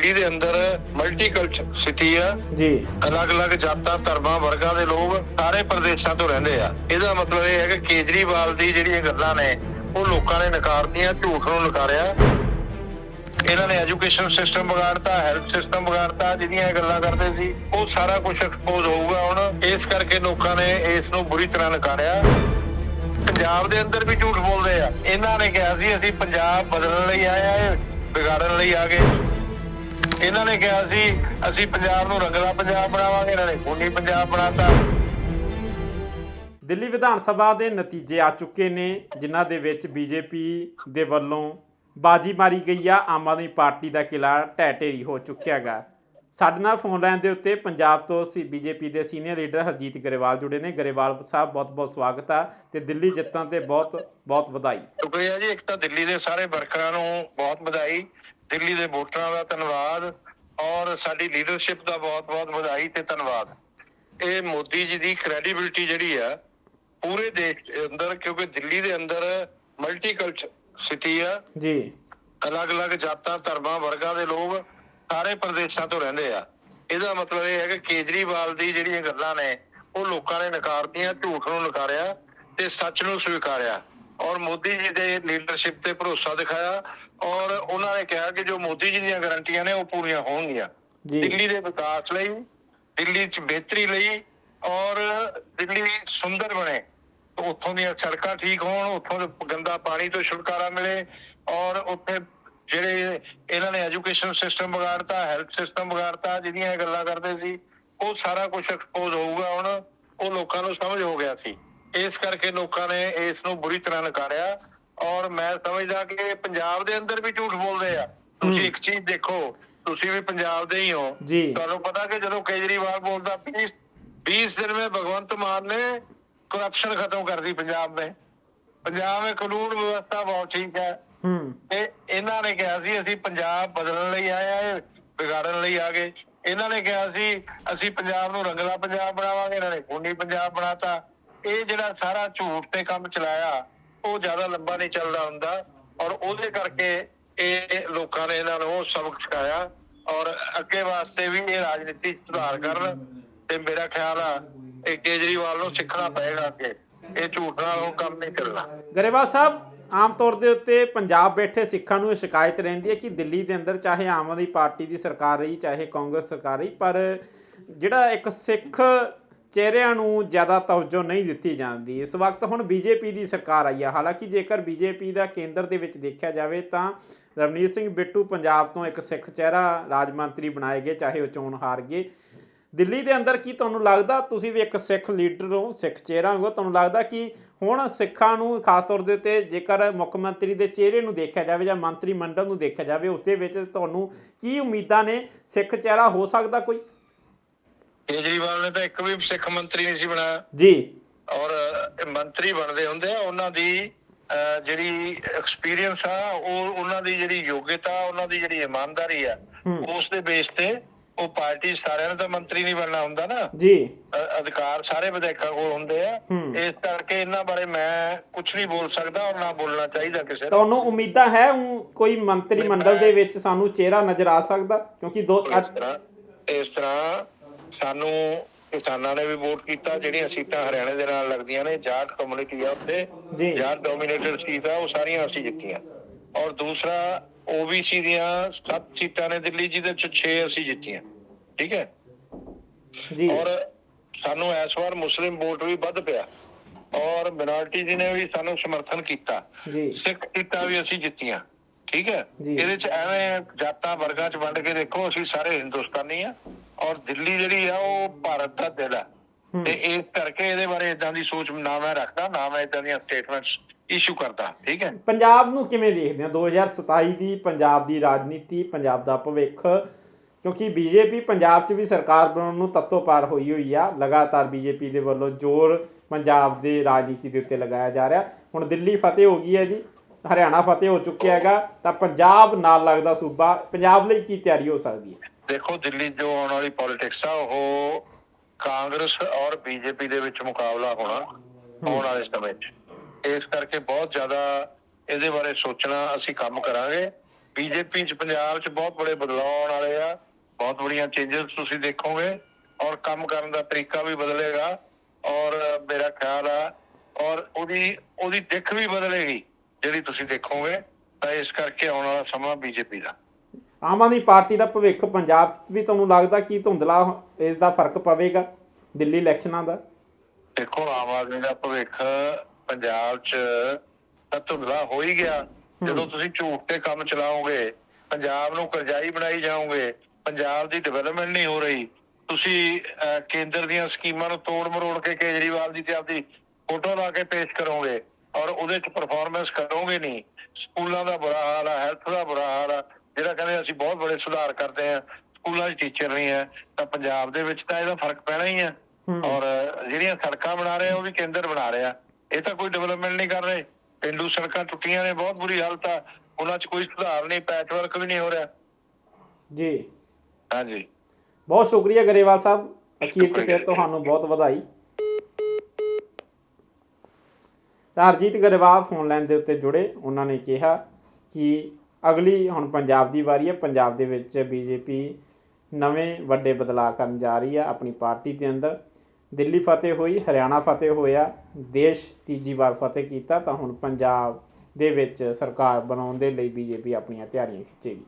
ਦਿੱਲੀ ਦੇ ਅੰਦਰ multiculture city ਆ। ਜੀ। ਅਲੱਗ-ਅਲੱਗ ਜਾਤਾਂ ਧਰਮਾਂ ਵਰਗਾਂ ਦੇ ਲੋਕ ਸਾਰੇ ਪ੍ਰਦੇਸ਼ਾਂ ਤੋਂ ਰਹਿੰਦੇ ਆ। ਇਹਦਾ ਮਤਲਬ ਇਹ ਹੈ ਕਿ ਕੇਜਰੀਵਾਲ ਦੀ ਜਿਹੜੀਆਂ ਗੱਲਾਂ ਨੇ ਉਹ ਲੋਕਾਂ ਨੇ ਨਕਾਰਤੀਆਂ ਝੂਠ ਨੂੰ ਨਕਾਰਿਆ। ਇਹਨਾਂ ਨੇ ਐਜੂਕੇਸ਼ਨ ਸਿਸਟਮ ਵਿਗਾੜਤਾ ਹੈਲਥ ਸਿਸਟਮ ਵਿਗਾੜਤਾ ਜਿਹੜੀਆਂ ਗੱਲਾਂ ਕਰਦੇ ਸੀ ਉਹ ਸਾਰਾ ਕੁਝ ਐਕਸਪੋਜ਼ ਹੋਊਗਾ ਹੁਣ। ਇਸ ਕਰਕੇ ਲੋਕਾਂ ਨੇ ਇਸ ਨੂੰ ਬੁਰੀ ਤਰ੍ਹਾਂ ਨਕਾਰਿਆ। ਪੰਜਾਬ ਦੇ ਅੰਦਰ ਵੀ ਝੂਠ ਬੋਲਦੇ ਆ। ਇਹਨਾਂ ਨੇ ਕਿਹਾ ਸੀ ਅਸੀਂ ਪੰਜਾਬ ਬਦਲਣ ਲਈ ਆਏ ਆ ਵਿਗਾੜਨ ਲਈ ਆ ਗਏ। ਇਹਨਾਂ ਨੇ ਕਿਹਾ ਸੀ ਅਸੀਂ ਪੰਜਾਬ ਨੂੰ ਰੰਗਲਾ ਪੰਜਾਬ ਬਣਾਵਾਂਗੇ ਇਹਨਾਂ ਨੇ ਖੂਨੀ ਪੰਜਾਬ ਬਣਾਤਾ। ਦਿੱਲੀ ਵਿਧਾਨ ਸਭਾ ਦੇ ਨਤੀਜੇ ਆ ਚੁੱਕੇ ਨੇ ਜਿਨ੍ਹਾਂ ਦੇ ਵਿੱਚ ਬੀਜੇਪੀ ਦੇ ਵੱਲੋਂ ਬਾਜੀ ਮਾਰੀ ਗਈ ਆ ਆਮ ਆਦਮੀ ਪਾਰਟੀ ਦਾ ਕਿਲਾ ਢੇਰੀ ਹੋ ਚੁੱਕਿਆ ਗਾ ਸਾਡੇ ਨਾਲ ਫੋਨ ਲਾਈਨ ਦੇ ਉੱਤੇ ਪੰਜਾਬ ਤੋਂ ਸੀ ਬੀਜੇਪੀ ਦੇ ਸੀਨੀਅਰ ਲੀਡਰ ਹਰਜੀਤ ਗਰੇਵਾਲ ਜੁੜੇ ਨੇ। ਗਰੇਵਾਲ ਸਾਹਿਬ ਬਹੁਤ-ਬਹੁਤ ਸਵਾਗਤ ਆ ਤੇ ਦਿੱਲੀ ਜਿੱਤਾਂ ਤੇ ਬਹੁਤ ਬਹੁਤ ਵਧਾਈ। ਸ਼ੁਕਰੀਆ ਜੀ ਇੱਕ ਤਾਂ ਦਿੱਲੀ ਦੇ ਸਾਰੇ ਵਰਕਰਾਂ ਨੂੰ ਬਹੁਤ ਵਧਾਈ। ਦਿੱਲੀ ਦੇ ਵੋਟਰਾਂ ਦਾ ਧੰਨਵਾਦ ਔਰ ਸਾਡੀ ਲੀਡਰਸ਼ਿਪ ਦਾ ਬਹੁਤ-ਬਹੁਤ ਵਧਾਈ ਤੇ ਧੰਨਵਾਦ। ਇਹ ਮੋਦੀ ਜੀ ਦੀ ਕ੍ਰੈਡੀਬਿਲਟੀ ਜਿਹੜੀ ਆ ਪੂਰੇ ਦੇਸ਼ ਦੇ ਅੰਦਰ ਕਿਉਂਕਿ ਦਿੱਲੀ ਦੇ ਅੰਦਰ ਮਲਟੀਕਲਚਰ ਸਿਟੀ ਆ। ਜੀ। ਅਲੱਗ-ਅਲੱਗ ਜਾਤਾਂ ਧਰਮਾਂ ਵਰਗਾਂ ਦੇ ਲੋਕ ਸਾਰੇ ਪ੍ਰਦੇਸ਼ਾਂ ਤੋਂ ਰਹਿੰਦੇ ਆ। ਇਹਦਾ ਮਤਲਬ ਇਹ ਹੈ ਕਿ ਕੇਜਰੀਵਾਲ ਦੀ ਜਿਹੜੀਆਂ ਗੱਲਾਂ ਨੇ ਉਹ ਲੋਕਾਂ ਨੇ ਨਕਾਰਤੀਆਂ ਝੂਠ ਨੂੰ ਨਕਾਰਿਆ ਤੇ ਸੱਚ ਨੂੰ ਸਵੀਕਾਰਿਆ। ਔਰ ਮੋਦੀ ਜੀ ਦੇ ਲੀਡਰਸ਼ਿਪ ਤੇ ਭਰੋਸਾ ਦਿਖਾਇਆ ਔਰ ਉਹਨਾਂ ਨੇ ਕਿਹਾ ਕਿ ਜੋ ਮੋਦੀ ਜੀ ਦੀਆਂ ਗਾਰੰਟੀਆਂ ਨੇ ਉਹ ਪੂਰੀਆਂ ਹੋਣਗੀਆਂ। ਦਿੱਲੀ ਦੇ ਵਿਕਾਸ ਲਈ ਦਿੱਲੀ 'ਚ ਬਿਹਤਰੀ ਲਈ ਔਰ ਦਿੱਲੀ ਸੁੰਦਰ ਬਣੇ। ਉੱਥੋਂ ਦੀਆਂ ਸੜਕਾਂ ਠੀਕ ਹੋਣ ਉੱਥੋਂ ਦਾ ਗੰਦਾ ਪਾਣੀ ਤੋਂ ਛੁਟਕਾਰਾ ਮਿਲੇ ਔਰ ਉੱਥੇ ਜਿਹੜੇ ਇਹਨਾਂ ਨੇ ਐਜੂਕੇਸ਼ਨ ਸਿਸਟਮ ਵਿਗਾੜਤਾ ਹੈਲਥ ਸਿਸਟਮ ਵਿਗਾੜਤਾ ਜਿਹੜੀਆਂ ਇਹ ਗੱਲਾਂ ਕਰਦੇ ਸੀ ਉਹ ਸਾਰਾ ਕੁਝ ਐਕਸਪੋਜ਼ ਹੋਊਗਾ ਹੁਣ ਉਹ ਲੋਕਾਂ ਨੂੰ ਸਮਝ ਹੋ ਗਿਆ ਸੀ। ਇਸ ਕਰਕੇ ਲੋਕਾਂ ਨੇ ਇਸ ਨੂੰ ਬੁਰੀ ਤਰ੍ਹਾਂ ਨਕਾਰਿਆ ਔਰ ਮੈਂ ਸਮਝਦਾ ਕਿ ਪੰਜਾਬ ਦੇ ਅੰਦਰ ਵੀ ਝੂਠ ਬੋਲਦੇ ਆ। ਤੁਸੀਂ। ਇੱਕ ਚੀਜ਼ ਦੇਖੋ ਤੁਸੀਂ ਵੀ ਪੰਜਾਬ ਦੇ ਹੀ ਹੋ। ਤੁਹਾਨੂੰ ਪਤਾ ਕਿ ਜਦੋਂ ਕੇਜਰੀਵਾਲ ਬੋਲਦਾ 20 20 ਦਿਨ ਵਿੱਚ ਭਗਵੰਤ ਮਾਨ ਨੇ ਕਰਪਸ਼ਨ ਖਤਮ ਕਰ ਦੀ ਪੰਜਾਬ में ਪੰਜਾਬ ਵਿੱਚ ਕਾਨੂੰਨ ਵਿਵਸਥਾ ਬਹੁਤ ਠੀਕ ਹੈ। ਹੂੰ। ਤੇ ਇਹਨਾਂ ਨੇ ਕਿਹਾ ਸੀ ਅਸੀਂ ਪੰਜਾਬ ਬਦਲਣ ਲਈ ਆਏ ਆ ਵਿਗਾੜਨ ਲਈ ਆ ਗਏ। ਇਹਨਾਂ ਨੇ ਕਿਹਾ ਸੀ ਅਸੀਂ ਪੰਜਾਬ ਨੂੰ ਰੰਗਲਾ ਪੰਜਾਬ ਬਣਾਵਾਂਗੇ ਇਹਨਾਂ ਨੇ ਖੂਨੀ ਪੰਜਾਬ ਬਣਾਤਾ। ਇਹ ਜਿਹੜਾ ਸਾਰਾ ਝੂਠ ਤੇ ਕੰਮ ਚਲਾਇਆ, ਉਹ ਜ਼ਿਆਦਾ ਲੰਬਾ ਨਹੀਂ ਚੱਲਦਾ ਹੁੰਦਾ ਔਰ ਉਹਦੇ ਕਰਕੇ ਇਹ ਲੋਕਾਂ ਨੇ ਇਹਨਾਂ ਨੂੰ ਸਬਕ ਸਿਖਾਇਆ ਔਰ ਅੱਗੇ ਵਾਸਤੇ ਵੀ ਇਹ ਰਾਜਨੀਤੀ ਸੁਧਾਰ ਕਰਨ ਤੇ ਮੇਰਾ ਖਿਆਲ ਆ ਇਹ ਕੇਜਰੀਵਾਲ ਨੂੰ ਸਿੱਖਣਾ ਪਏਗਾ ਅੱਗੇ। ਇਹ ਝੂਠ ਨਾਲ ਉਹ ਕੰਮ ਨਹੀਂ ਚੱਲਣਾ। ਗਰੇਵਾਲ ਸਾਹਿਬ, ਆਮ ਤੌਰ ਦੇ ਉੱਤੇ ਪੰਜਾਬ ਬੈਠੇ ਸਿੱਖਾਂ ਨੂੰ ਇਹ ਸ਼ਿਕਾਇਤ ਰਹਿੰਦੀ ਹੈ ਕਿ ਦਿੱਲੀ ਦੇ ਅੰਦਰ ਚਾਹੇ ਆਮ ਆਦਮੀ ਪਾਰਟੀ ਦੀ ਸਰਕਾਰ ਰਹੀ, ਚਾਹੇ ਕਾਂਗਰਸ ਸਰਕਾਰ ਰਹੀ, ਪਰ ਜਿਹੜਾ ਇੱਕ ਸਿੱਖ ਚਿਹਰਿਆਂ ਨੂੰ ਜ਼ਿਆਦਾ ਤਵੱਜੋ ਨਹੀਂ ਦਿੱਤੀ ਜਾਂਦੀ। ਇਸ ਵਕਤ ਹੁਣ ਬੀਜੇਪੀ ਦੀ ਸਰਕਾਰ ਆਈ ਹੈ ਹਾਲਾਂਕਿ ਜੇਕਰ ਬੀਜੇਪੀ ਦਾ ਕੇਂਦਰ ਦੇ ਵਿੱਚ ਦੇਖਿਆ ਜਾਵੇ ਤਾਂ ਰਵਨੀਤ ਸਿੰਘ ਬਿੱਟੂ ਪੰਜਾਬ ਤੋਂ ਇੱਕ ਸਿੱਖ ਚਿਹਰਾ ਰਾਜ ਮੰਤਰੀ ਬਣਾਏ ਗਏ, ਚਾਹੇ ਉਹ ਚੋਣ ਹਾਰ ਗਏ। ਦਿੱਲੀ ਦੇ ਅੰਦਰ ਕੀ ਤੁਹਾਨੂੰ ਲੱਗਦਾ? ਤੁਸੀਂ ਵੀ ਇੱਕ ਸਿੱਖ ਲੀਡਰ ਹੋ, ਸਿੱਖ ਚਿਹਰਾ ਹੋ, ਤੁਹਾਨੂੰ ਲੱਗਦਾ ਕਿ ਹੁਣ ਸਿੱਖਾਂ ਨੂੰ ਖਾਸ ਤੌਰ ਦੇ ਉੱਤੇ ਜੇਕਰ ਮੁੱਖ ਮੰਤਰੀ ਦੇ ਚਿਹਰੇ ਨੂੰ ਦੇਖਿਆ ਜਾਵੇ ਜਾਂ ਮੰਤਰੀ ਮੰਡਲ ਨੂੰ ਦੇਖਿਆ ਜਾਵੇ, ਉਸ ਦੇ ਵਿੱਚ ਤੁਹਾਨੂੰ ਕੀ ਉਮੀਦਾਂ ਨੇ? ਸਿੱਖ ਚਿਹਰਾ ਹੋ ਸਕਦਾ ਕੋਈ? ਕੇਜਰੀਵਾਲ ਨੇ ਤਾਂ ਇੱਕ ਵੀ ਸਿੱਖ ਮੰਤਰੀ ਨਹੀਂ ਸੀ ਬਣਾਇਆ। ਜੀ। ਔਰ ਮੰਤਰੀ ਬਣਦੇ ਹੁੰਦੇ ਆ ਉਹਨਾਂ ਦੀ ਜਿਹੜੀ ਐਕਸਪੀਰੀਅੰਸ ਆ ਉਹ ਉਹਨਾਂ ਦੀ ਜਿਹੜੀ ਯੋਗਤਾ ਉਹਨਾਂ ਦੀ ਜਿਹੜੀ ਇਮਾਨਦਾਰੀ ਆ। ਉਸ ਦੇ ਬੇਸ ਤੇ ਉਹ ਪਾਰਟੀ ਸਾਰਿਆਂ ਨੂੰ ਤਾਂ ਮੰਤਰੀ ਨਹੀਂ ਬਣਨਾ ਹੁੰਦਾ ਨਾ। ਜੀ। ਅਧਿਕਾਰ ਸਾਰੇ ਵਿਧਾਇਕਾਂ ਕੋਲ ਹੁੰਦੇ ਆ। ਇਸ ਕਰਕੇ ਇਹਨਾਂ ਬਾਰੇ ਮੈਂ ਕੁਝ ਨਹੀਂ ਬੋਲ ਸਕਦਾ ਔਰ ਨਾ ਬੋਲਣਾ ਚਾਹੀਦਾ ਕਿਸੇ ਨੂੰ। ਤੁਹਾਨੂੰ ਉਮੀਦਾਂ ਹੈ ਕੋਈ ਮੰਤਰੀ ਮੰਡਲ ਦੇ ਵਿੱਚ ਸਾਨੂੰ ਚਿਹਰਾ ਨਜ਼ਰ ਆ ਸਕਦਾ? ਕਿਉਂਕਿ ਦੋ ਇਸ ਤਰ੍ਹਾਂ ਸਾਨੂੰ ਕਿਸਾਨਾਂ ਨੇ ਵੀ ਵੋਟ ਕੀਤਾ ਜਿਹੜੀਆਂ ਸੀਟਾਂ ਹਰਿਆਣੇ ਦੇ ਨਾਲ ਲੱਗਦੀਆਂ ਨੇ ਜਾਟ ਕਮਿਊਨਿਟੀ ਆ ਜੀ। ਜਾਟ ਡੋਮੀਨੇਟਡ ਸੀਟ ਆ ਉਹ ਸਾਰੀਆਂ ਅਸੀਂ ਜਿੱਤੀਆਂ। ਔਰ ਦੂਸਰਾ ਓਬੀਸੀ ਦੀਆਂ 7 ਸੀਟਾਂ ਨੇ ਦਿੱਲੀ ਜਿਹਦੇ ਚ 6 ਅਸੀਂ ਜਿੱਤੀਆਂ। ਠੀਕ ਹੈ? ਜੀ। ਔਰ ਸਾਨੂੰ ਇਸ ਵਾਰ ਮੁਸਲਿਮ ਵੋਟ ਵੀ ਵੱਧ ਪਿਆ। ਔਰ ਮਿਨੋਰਟੀ ਜੀ ਨੇ ਵੀ ਸਾਨੂੰ ਸਮਰਥਨ ਕੀਤਾ। ਜੀ। ਸਿੱਖ ਸੀਟਾਂ ਵੀ ਅਸੀਂ ਜਿੱਤੀਆਂ। ਠੀਕ ਹੈ। ਇਹਦੇ ਚ ਐਵੇਂ ਜਾਤਾਂ ਵਰਗਾਂ ਚ ਵੰਡ ਕੇ ਦੇਖੋ ਅਸੀਂ ਸਾਰੇ ਹਿੰਦੁਸਤਾਨੀ ਆ ਔਰ ਦਿੱਲੀ ਜਿਹੜੀ ਆ ਉਹ ਭਾਰਤ ਦਾ ਦਿਲ ਆ। ਤੇ ਇਸ ਕਰਕੇ ਇਹਦੇ ਬਾਰੇ ਇਦਾਂ ਦੀ ਸੋਚ ਨਾ ਮੈਂ ਰੱਖਦਾ ਨਾ ਮੈਂ ਇਦਾਂ ਦੀਆਂ ਸਟੇਟਮੈਂਟਸ ਇਸ਼ੂ ਕਰਦਾ ਠੀਕ ਹੈ? ਪੰਜਾਬ ਨੂੰ ਕਿਵੇਂ ਦੇਖਦੇ ਹੋ? 2027 ਦੀ ਪੰਜਾਬ ਦੀ ਰਾਜਨੀਤੀ ਪੰਜਾਬ ਦਾ ਭਵਿੱਖ ਕਿਉਂਕਿ ਬੀਜੇਪੀ ਪੰਜਾਬ 'ਚ ਵੀ ਸਰਕਾਰ ਬਣਾਉਣ ਨੂੰ ਤੱਤੋ ਪਾਰ ਹੋਈ ਹੋਈ ਆ। ਲਗਾਤਾਰ ਬੀਜੇਪੀ ਦੇ ਵੱਲੋਂ ਜ਼ੋਰ ਪੰਜਾਬ ਦੇ ਰਾਜਨੀਤੀ ਦੇ ਉੱਤੇ ਲਗਾਇਆ ਜਾ ਰਿਹਾ। ਹੁਣ ਦਿੱਲੀ ਫਤਿਹ ਹੋ ਗਈ ਹੈ ਜੀ। ਹਰਿਆਣਾ ਫਤਿਹ ਹੋ ਚੁੱਕਿਆ ਹੈਗਾ, ਤਾਂ ਪੰਜਾਬ ਨਾਲ ਲੱਗਦਾ ਸੂਬਾ, ਪੰਜਾਬ ਲਈ ਕੀ ਤਿਆਰੀ ਹੋ ਸਕਦੀ ਹੈ? ਦੇਖੋ, ਦਿੱਲੀ ਜੋ ਆਉਣ ਵਾਲੀ ਪੋਲਿਟਿਕਸ ਆ, ਉਹ ਕਾਂਗਰਸ ਔਰ ਬੀਜੇਪੀ ਦੇ ਵਿੱਚ ਮੁਕਾਬਲਾ ਹੋਣਾ ਆਉਣ ਵਾਲੇ ਸਮੇਂ 'ਚ। ਇਸ ਕਰਕੇ ਬਹੁਤ ਜ਼ਿਆਦਾ ਇਹਦੇ ਬਾਰੇ ਸੋਚਣਾ ਅਸੀਂ ਕੰਮ ਕਰਾਂਗੇ। ਬੀਜੇਪੀ ਚ ਪੰਜਾਬ ਚ ਬਹੁਤ ਬੜੇ ਬਦਲਾਅ ਆਉਣ ਵਾਲੇ ਆ, ਬਹੁਤ ਬੜੀਆਂ ਚੇਂਜਸ ਤੁਸੀਂ ਦੇਖੋਗੇ ਔਰ ਕੰਮ ਕਰਨ ਦਾ ਤਰੀਕਾ ਵੀ ਬਦਲੇਗਾ। ਔਰ ਮੇਰਾ ਖਿਆਲ ਆ, ਔਰ ਉਹਦੀ ਉਹਦੀ ਦਿੱਖ ਵੀ ਬਦਲੇਗੀ। ਜਿਹੜੀ ਤੁਸੀਂ ਦੇਖੋਗੇ ਤਾਂ ਇਸ ਕਰਕੇ ਆਉਣ ਵਾਲਾ ਸਮਾਂ ਬੀਜੇਪੀ ਦਾ। ਆਮ ਆਦਮੀ ਪਾਰਟੀ ਦਾ ਭਵਿੱਖ ਪੰਜਾਬ ਵੀ ਤੁਹਾਨੂੰ ਲੱਗਦਾ ਕਿ ਧੁੰਦਲਾ ਇਸ ਦਾ ਫ਼ਰਕ ਪਵੇਗਾ ਦਿੱਲੀ ਇਲੈਕਸ਼ਨਾਂ ਦਾ? ਦੇਖੋ ਆਮ ਆਦਮੀ ਦਾ ਭਵਿੱਖ ਪੰਜਾਬ 'ਚ ਤਾਂ ਧੁੰਦਲਾ ਹੋ ਹੀ ਗਿਆ। ਜਦੋਂ ਤੁਸੀਂ ਝੂਠ ਤੇ ਕੰਮ ਚਲਾਓਗੇ ਪੰਜਾਬ ਨੂੰ ਕਰਜ਼ਾਈ ਬਣਾਈ ਜਾਓਗੇ ਪੰਜਾਬ ਦੀ ਡਿਵੈਲਪਮੈਂਟ ਨਹੀਂ ਹੋ ਰਹੀ ਤੁਸੀਂ ਕੇਂਦਰ ਦੀਆਂ ਸਕੀਮਾਂ ਨੂੰ ਤੋੜ ਮਰੋੜ ਕੇ ਕੇਜਰੀਵਾਲ ਦੀ ਤੇ ਆਪਦੀ ਫੋਟੋ ਲਾ ਕੇ ਪੇਸ਼ ਕਰੋਗੇ ਔਰ ਉਹਦੇ 'ਚ ਪਰਫਾਰਮੈਂਸ ਕਰੋਗੇ ਨਹੀਂ। ਸਕੂਲਾਂ ਦਾ ਬੁਰਾ ਹਾਲ ਆ ਹੈਲਥ ਦਾ ਬੁਰਾ ਹਾਲ ਆ ਜਿਹੜਾ ਕਹਿੰਦੇ ਅਸੀਂ ਬਹੁਤ ਬੜੇ ਸੁਧਾਰ ਕਰਦੇ ਆ ਸਕੂਲਾਂ 'ਚ ਟੀਚਰ ਨਹੀਂ ਹੈ ਤਾਂ ਪੰਜਾਬ ਦੇ ਵਿੱਚ ਤਾਂ ਇਹਦਾ ਫ਼ਰਕ ਪੈਣਾ ਹੀ ਆ। ਔਰ ਜਿਹੜੀਆਂ ਸੜਕਾਂ ਬਣਾ ਰਹੇ ਉਹ ਵੀ ਕੇਂਦਰ ਬਣਾ ਰਿਹਾ ਇਹ ਤਾਂ ਕੋਈ ਡਿਵੈਲਪਮੈਂਟ ਨਹੀਂ ਕਰ ਰਹੇ। ਪਿੰਡੂ ਸੜਕਾਂ ਟੁੱਟੀਆਂ ਨੇ ਬਹੁਤ ਬੁਰੀ ਹਾਲਤ ਆ। ਉਹਨਾਂ 'ਚ ਕੋਈ ਸੁਧਾਰ ਨਹੀਂ ਪੈਚ ਵਰਕ ਵੀ ਨਹੀਂ ਹੋ ਰਿਹਾ। ਜੀ। ਹਾਂਜੀ। ਬਹੁਤ ਸ਼ੁਕਰੀਆ ਗਰੇਵਾਲ ਸਾਹਿਬ। ਅਖੀਰ ਸ਼ੁਕਰੀਆ ਫਿਰ ਤੁਹਾਨੂੰ ਬਹੁਤ ਵਧਾਈ। ਤਾਂ ਹਰਜੀਤ ਗਰੇਵਾਲ ਫੋਨ ਲਾਈਨ ਦੇ ਉੱਤੇ ਜੁੜੇ। ਉਹਨਾਂ ਨੇ ਕਿਹਾ ਕਿ ਅਗਲੀ ਹੁਣ ਪੰਜਾਬ ਦੀ ਵਾਰੀ ਹੈ। ਪੰਜਾਬ ਦੇ ਵਿੱਚ ਬੀਜੇਪੀ ਨਵੇਂ ਵੱਡੇ ਬਦਲਾਅ ਕਰਨ ਜਾ ਰਹੀ ਹੈ ਆਪਣੀ ਪਾਰਟੀ ਦੇ ਅੰਦਰ। ਦਿੱਲੀ ਫਤਿਹ ਹੋਈ, ਹਰਿਆਣਾ ਫਤਿਹ ਹੋਇਆ, ਦੇਸ਼ ਤੀਜੀ ਵਾਰ ਫਤਿਹ ਕੀਤਾ ਤਾਂ ਹੁਣ ਪੰਜਾਬ ਦੇ ਵਿੱਚ ਸਰਕਾਰ ਬਣਾਉਣ ਦੇ ਲਈ ਬੀਜੇਪੀ ਆਪਣੀਆਂ ਤਿਆਰੀਆਂ ਖਿੱਚੇਗੀ।